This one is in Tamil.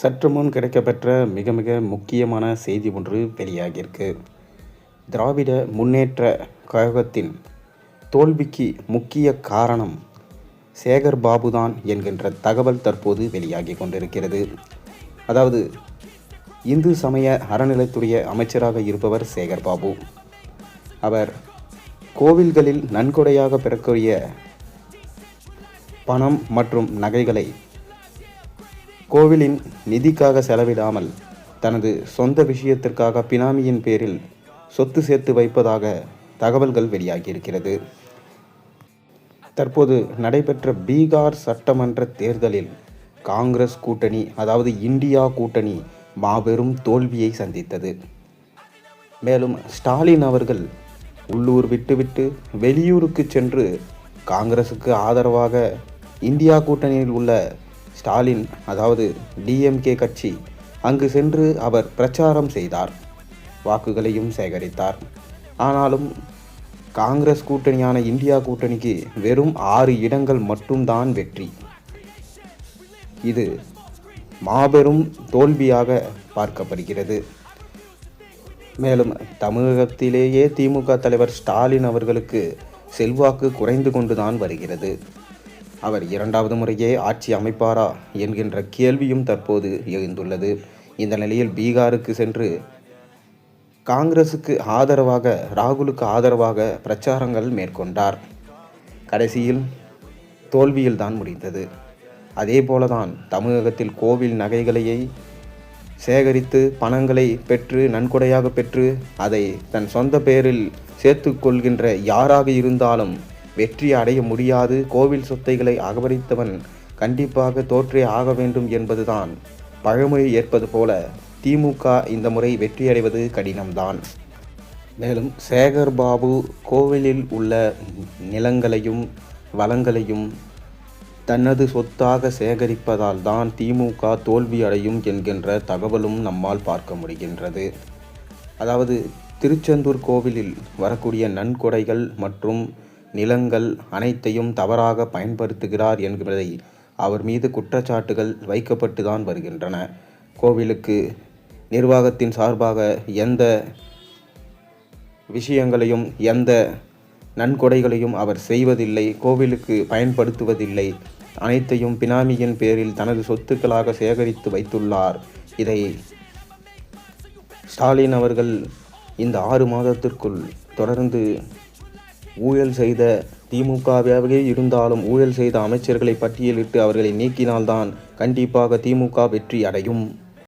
சற்று முன் கிடைக்கப்பெற்ற மிக மிக முக்கியமான செய்தி ஒன்று வெளியாகியிருக்கு. திராவிட முன்னேற்ற கழகத்தின் தோல்விக்கு முக்கிய காரணம் சேகர் பாபுதான் என்கின்ற தகவல் தற்போது வெளியாகி கொண்டிருக்கிறது. அதாவது இந்து சமய அறநிலைத்துறை அமைச்சராக இருப்பவர் சேகர் பாபு. அவர் கோவில்களில் நன்கொடையாக பெறக்கூடிய பணம் மற்றும் நகைகளை கோவிலின் நிதிக்காக செலவிடாமல் தனது சொந்த விஷயத்திற்காக பினாமியின் பேரில் சொத்து சேர்த்து வைப்பதாக தகவல்கள் வெளியாகியிருக்கிறது. தற்போது நடைபெற்ற பீகார் சட்டமன்ற தேர்தலில் காங்கிரஸ் கூட்டணி அதாவது இந்தியா கூட்டணி மாபெரும் தோல்வியை சந்தித்தது. மேலும் ஸ்டாலின் அவர்கள் உள்ளூர் விட்டுவிட்டு வெளியூருக்கு சென்று காங்கிரசுக்கு ஆதரவாக இந்தியா கூட்டணியில் உள்ள ஸ்டாலின் அதாவது டிஎம்கே கட்சி அங்கு சென்று அவர் பிரச்சாரம் செய்தார். வாக்குகளையும் சேகரித்தார். ஆனாலும் காங்கிரஸ் கூட்டணியான இந்தியா கூட்டணிக்கு வெறும் ஆறு இடங்கள் மட்டும்தான் வெற்றி. இது மாபெரும் தோல்வியாக பார்க்கப்படுகிறது. மேலும் தமிழகத்திலேயே திமுக தலைவர் ஸ்டாலின் அவர்களுக்கு செல்வாக்கு குறைந்து கொண்டுதான் வருகிறது. அவர் இரண்டாவது முறையே ஆட்சி அமைப்பாரா என்கின்ற கேள்வியும் தற்போது எழுந்துள்ளது. இந்த நிலையில் பீகாருக்கு சென்று காங்கிரசுக்கு ஆதரவாக ராகுலுக்கு ஆதரவாக பிரச்சாரங்கள் மேற்கொண்டார். கடைசியில் தோல்வியில்தான் முடிந்தது. அதே போலதான் தமிழகத்தில் கோவில் நகைகளையை சேகரித்து பணங்களை பெற்று நன்கொடையாக பெற்று அதை தன் சொந்த பெயரில் சேர்த்து கொள்கின்ற யாராக இருந்தாலும் வெற்றி அடைய முடியாது. கோவில் சொத்தைகளை அகபரித்தவன் கண்டிப்பாக தோற்றே ஆக வேண்டும் என்பதுதான். பழமொழி ஏற்பது போல திமுக இந்த முறை வெற்றியடைவது கடினம்தான். மேலும் சேகர் பாபு கோவிலில் உள்ள நிலங்களையும் வளங்களையும் தனது சொத்தாக சேகரிப்பதால் தான் திமுக தோல்வி அடையும் என்கின்ற தகவலும் நம்மால் பார்க்க முடிகின்றது. அதாவது திருச்செந்தூர் கோவிலில் வரக்கூடிய நன்கொடைகள் மற்றும் நிலங்கள் அனைத்தையும் தவறாக பயன்படுத்துகிறார் என்பதை அவர் மீது குற்றச்சாட்டுகள் வைக்கப்பட்டு தான் வருகின்றன. கோவிலுக்கு நிர்வாகத்தின் சார்பாக எந்த விஷயங்களையும் எந்த நன்கொடைகளையும் அவர் செய்வதில்லை கோவிலுக்கு பயன்படுத்துவதில்லை. அனைத்தையும் பினாமியின் பேரில் தனது சொத்துக்களாக சேகரித்து வைத்துள்ளார். இதை ஸ்டாலின் அவர்கள் இந்த ஆறு மாதத்திற்குள் தொடர்ந்து ஊழல் செய்த திமுகவாகவே இருந்தாலும் ஊழல் செய்த அமைச்சர்களை பட்டியலிட்டு அவர்களை நீக்கினால்தான் கண்டிப்பாக திமுக வெற்றி அடையும்.